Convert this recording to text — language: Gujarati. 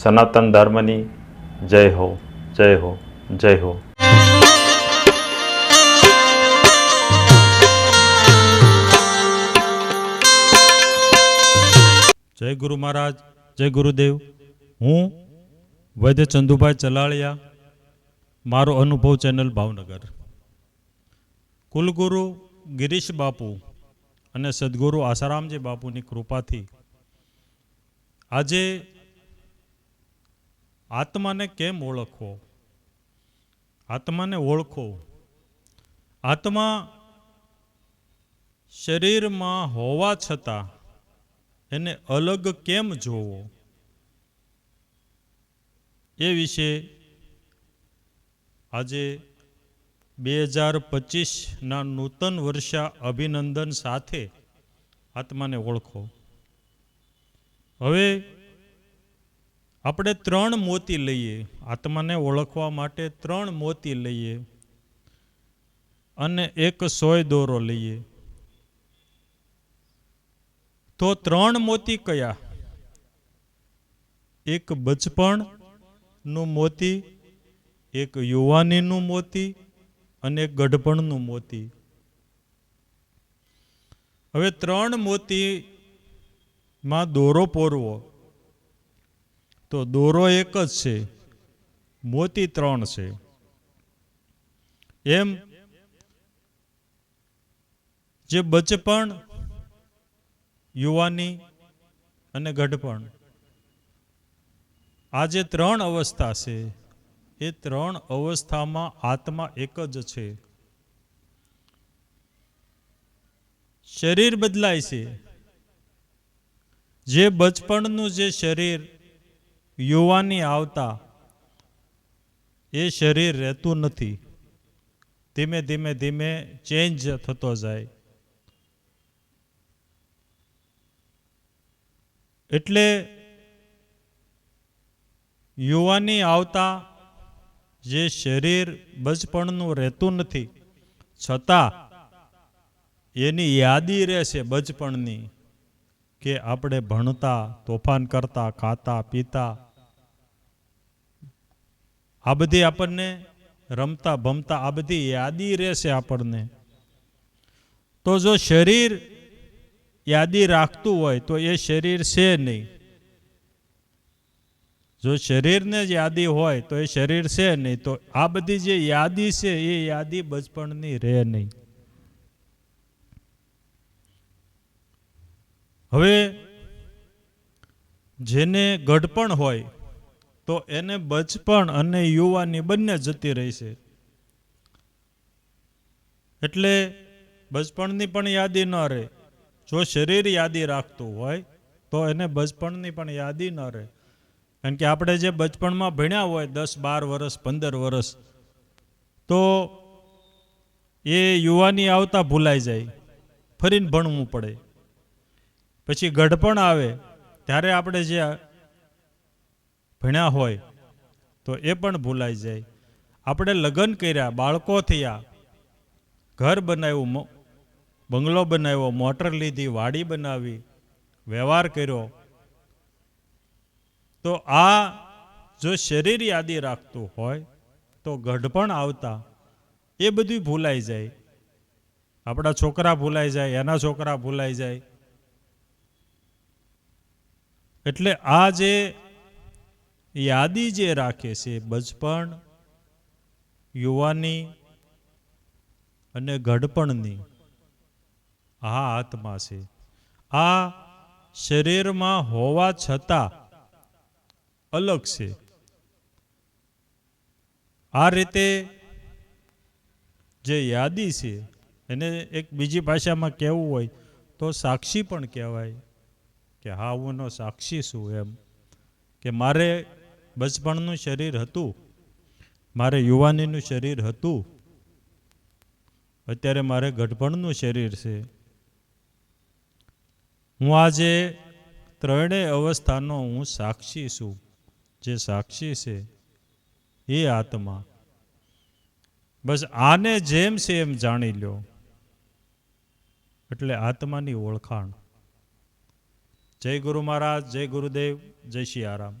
સનાતન ધર્મની જય હો જય હો જય હો. જય ગુરુ મહારાજ, જય ગુરુદેવ. હું વૈદ્ય ચંદુભાઈ ચલાળિયા, મારો અનુભવ ચેનલ ભાવનગર. કુલગુરુ ગિરીશ બાપુ અને સદગુરુ આસારામજી બાપુની કૃપાથી આજે આત્માને કેમ ઓળખવો? આત્માને ઓળખો. આત્મા શરીરમાં હોવા છતાં એને અલગ કેમ જોવો? એ વિશે આજે બે હજાર પચીસના નૂતન વર્ષા અભિનંદન સાથે આત્માને ઓળખો. હવે આપણે ત્રણ મોતી લઈએ. આત્માને ઓળખવા માટે ત્રણ મોતી લઈએ. અને એક સોય દોરો લઈએ. તો ત્રણ મોતી કયા? એક બચપણનું મોતી, એક યુવાનીનું મોતી અને એક ગઢપણનું મોતી. હવે ત્રણ મોતીમાં દોરો પોરવો. તો દોરો એક જ છે, મોતી ત્રણ છે. એમ જે બચપણ, યુવાની અને ગઢપણ આ જે ત્રણ અવસ્થા છે, એ ત્રણ અવસ્થામાં આત્મા એક જ છે. શરીર બદલાય છે. જે બચપણનું જે શરીર યુવાની આવતા, એ શરીર રહેતું નથી. ધીમે ધીમે ધીમે ચેન્જ થતો જાય. એટલે યુવાની આવતા જે શરીર બચપણનું રહેતું નથી, છતાં એની યાદી રહેશે બચપણની કે આપણે ભણતા, તોફાન કરતા, ખાતા, પીતા આ બધી આપણને રમતા ભમતા આ બધી યાદી રહેશે આપણને. તો જો શરીર યાદી રાખતું હોય તો એ શરીર છે નહીં. જો શરીરને જ યાદી હોય તો એ શરીર છે નહીં. તો આ બધી જે યાદી છે એ યાદી બચપણની રહે નહીં. હવે જેને ગઢપણ હોય તો એને બચપણ અને યુવાની બંને જતી રહી છે. એટલે બચપણની પણ યાદી ન રહે. જો શરીર યાદી રાખતું હોય, તો એને બચપણની પણ યાદી ન રહે. કારણ કે આપણે જે બચપણમાં ભણ્યા હોય, દસ, બાર વર્ષ પંદર વર્ષ તો એ યુવાની આવતા ભૂલાઈ જાય. ફરીને ભણવું પડે. પછી ગઢપણ આવે, ત્યારે આપણે જે ભણ્યા હોય, તો એ પણ ભૂલાઈ જાય. આપણે લગ્ન કર્યા, બાળકો થયા, ઘર બનાવ્યું બંગલો બનાવ્યો, મોટર લીધી, વાડી બનાવી, વ્યવહાર કર્યો. તો આ જો શરીર યાદી રાખતું હોય, તો ગઢપણ આવતા. એ બધું ભૂલાઈ જાય. આપણા છોકરા ભૂલાઈ જાય, એના છોકરા ભૂલાઈ જાય. એટલે આ જે યાદી જે રાખે છે, બચપણ, યુવાની અને ગઢપણની આ આત્મા છે. આ શરીરમાં હોવા છતાં અલગ છે. આ રીતે જે યાદી છે, એને એક બીજી ભાષામાં કહેવું હોય તો સાક્ષી પણ કહેવાય કે હા, હું એનો સાક્ષી છું એમ. કે મારે બચપણનું શરીર હતું. મારે યુવાનીનું શરીર હતું. અત્યારે મારે ગઢપણનું શરીર છે. હું આજે ત્રણેય અવસ્થાનો હું સાક્ષી છું. જે સાક્ષી છે એ આત્મા. બસ આને જેમ છે એમ જાણી લ્યો. એટલે આત્માની ઓળખાણ. જય ગુરુ મહારાજ, જય ગુરુદેવ, જય શિયારામ